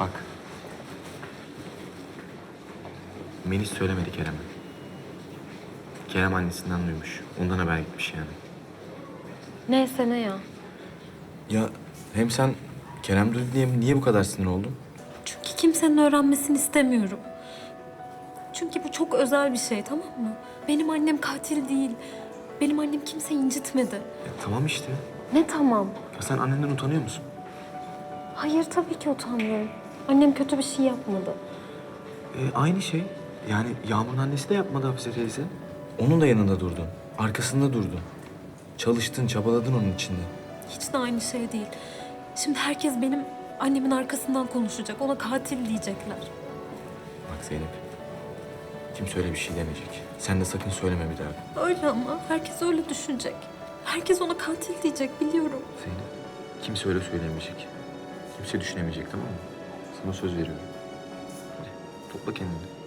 Bak. Melis söylemedi Kerem'e. Kerem annesinden duymuş. Ondan haber gitmiş yani. Neyse ne ya. Ya hem sen Kerem duydu diye niye bu kadar sinir oldun? Çünkü kimsenin öğrenmesini istemiyorum. Çünkü bu çok özel bir şey tamam mı? Benim annem katil değil. Benim annem kimseyi incitmedi. Ya tamam işte. Ne tamam? Ya sen annenden utanıyor musun? Hayır tabii ki utanmıyorum. Annem kötü bir şey yapmadı. E, aynı şey. Yani Yağmur'un annesi de yapmadı Hafize teyze. Onun da yanında durdun. Arkasında durdun. Çalıştın, çabaladın onun içinde. Hiç de aynı şey değil. Şimdi herkes benim annemin arkasından konuşacak. Ona katil diyecekler. Bak Zeynep. Kimse öyle bir şey demeyecek. Sen de sakın söyleme bir daha. Öyle ama herkes öyle düşünecek. Herkes ona katil diyecek biliyorum. Zeynep. Kimse öyle söylemeyecek. Kimse düşünemeyecek tamam mı? Sana söz veriyorum. Hadi topla kendini.